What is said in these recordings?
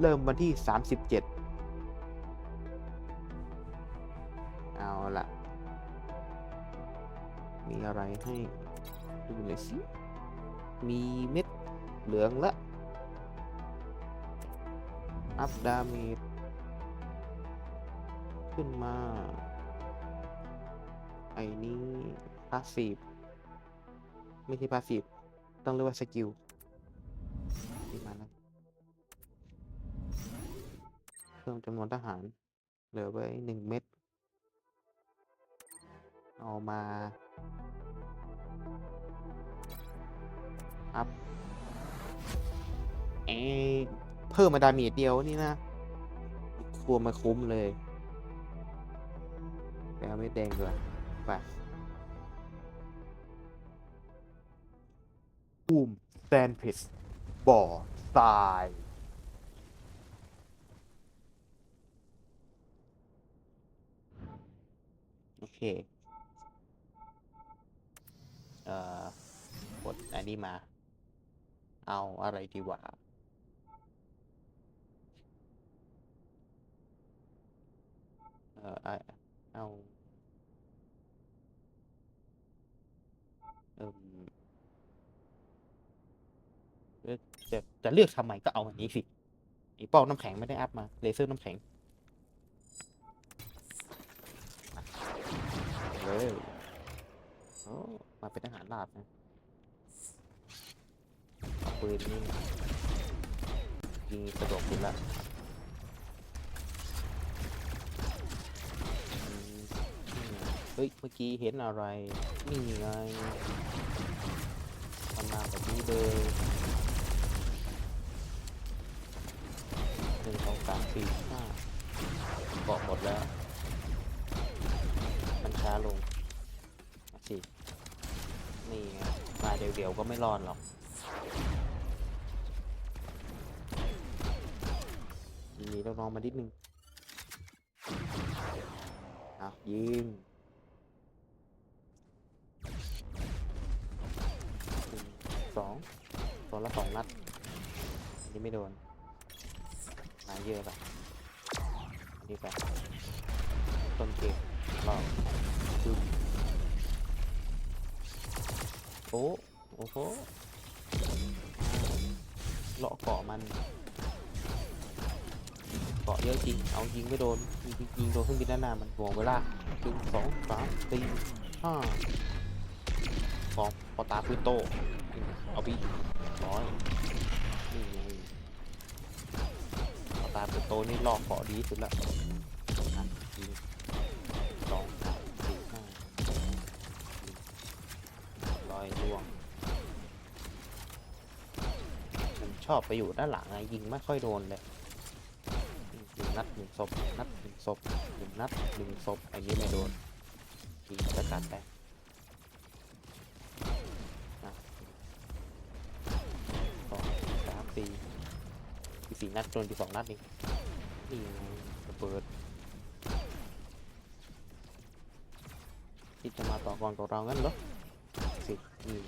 เริ่มวันที่ 37 เอาละมีอะไรให้ดูหน่อยสิ มีเม็ดเหลืองละ อัพดาเมจขึ้นมา ไอ้นี้พาสซีฟไม่ใช่พาสซีฟต้องเรียกว่าสกิล เพิ่มจำนวนทหาร เหลือไว้หนึ่งเม็ดเอามาอัพเอเพิ่มมาดาเมจเดียวนี่นะควมาคุ้มเลยแต่เอาไม่แดงด้วยไปบูมแซนพิสบ่อทราย โอ เคเอ่อกดอันนี้มา เอาอะไรดีวะเอ่อเอาเออมจะจะเลือกทำไมก็เอาอันนี้สิไอ้ป้าน้ำแข็งไม่ได้อัพมาเลเซอร์น้ำแข็ง เลยโอ้มาเป็นทหารราบนะเอาปืนนี่ยิงสะดวกขึ้นละเฮ้ย เมื่อกี้เห็นอะไร นี่ไงทำมาแบบนี้เลยหนึ่งสองสามสี่ห้าเกาะหมดแล้ว มันช้าลง นี่ไงมาเดี๋ยวๆก็ไม่รอดหรอก มีลูกน้องมานิดนึงเอายิงหนึ่งสองตัวละสองนัดอันนี้ไม่โดนมาเยอะไปอันนี้ไปต้นเกมรอบดึง โอ้โอ้โหอ่าเลาะเกาะมัน เกาะเยอะจริง เอายิงไม่โดนยิงยิงโดนเครื่องบินด้านหน้ามันห่วงเวลาหนึ่งสองสามสี่ห้าสองพอตาปืนโต เอาไปร้อยนี่ไงพอตาปืนโตนี่ลอกเกาะดีสุดละยิงสองสามสี่ห้าร้อยล่วงผมช อบไปอยู่ด้านหลังไงยิงไม่ค่อยโดนเลยหนึ่งนัดหนึ่งศพนัดหนึ่งศพหนึ่งนัดหนึ่งศพอันนี้ไม่โดนทีจะกัดไปอะสองสามสี่อีสี่นัดโดนที่สองนัดนี่นี่ไงระเบิดที่จะมาต่อกรกับเรางั้นเหรอสินี่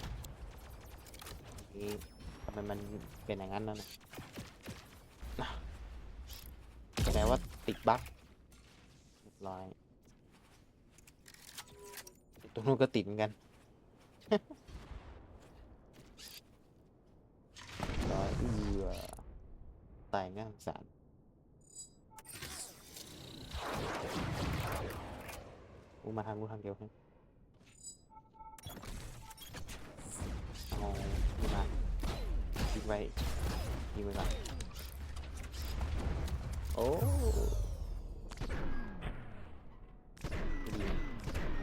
นี่ำไมมันเป็นอย่างนั้นนั่นนะแสดงว่าติดบั๊กเรียบร้อยตรงนู้นก็ติดเหมือนกันร้อยเอือตายง่ายสารกูมาทางกูทางเดียวให้เไว้ยิงไว้ก่อนโอ้ดี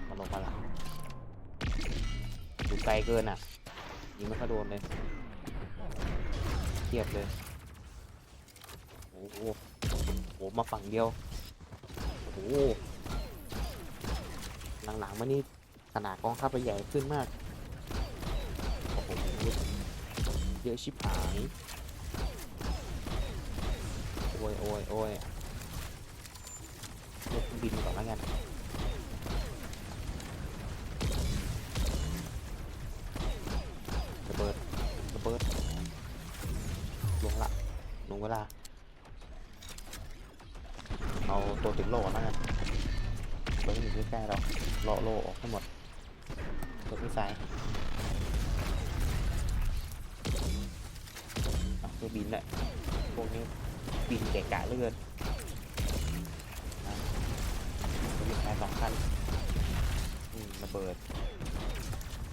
มาลงมาละอยู่ไกลเกินอะ ยิงไม่ค่อยโดนเลยเทียบเลย โอ้โหโหมาฝั่งเดียว โอ้โหหลังๆมานี่ขนาดกองทัพไปใหญ่ขึ้นมาก โอ้โห เยอะชิบหาย โอ้ยโอ้ยโอ้ยเลือกเครื่องบินก่อนแล้วกันระเบิดระเบิด ลงละลงเวลา เอาตัวติดโล่ก่อนแล้วกันตัวที่อยู่ใกล้ๆเราเลาะโล่ออกให้หมดตัวที่ซ้า แหละพวกนี้บินแก่กะเลือเกินอะตัวบินซ้ายสองคันระเบิด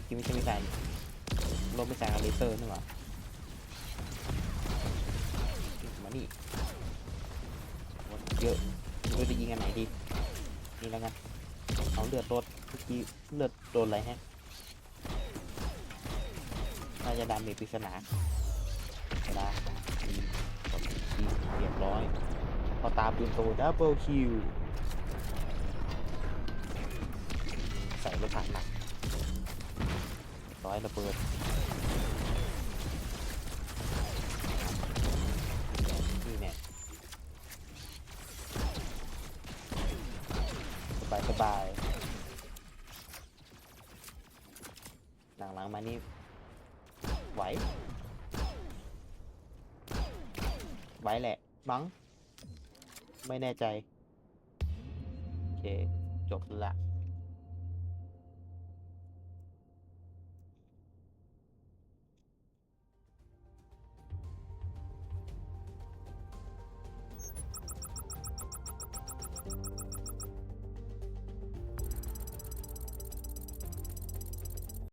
กินไม่ใช่ไม่ใส่รถไม่ใส่กับเลเซอร์นี่หว่ามานี่เยอะรู้จะยิงอันไหนดีนี่แล้วกันเอาเลือดรถเมื่อกี้เลือดโดนอะไรฮะน่าจะดาเมจปริศนาเวลา เรียบร้อย พอตามปืนโตดับเบิลคิวใส่รถถังหนักร้อยระเบิดนี่เนี่ยสบายสบายหลังหลังๆมานี่ไหว ไว้แหละมั้ง ไม่แน่ใจ โอเค จบละ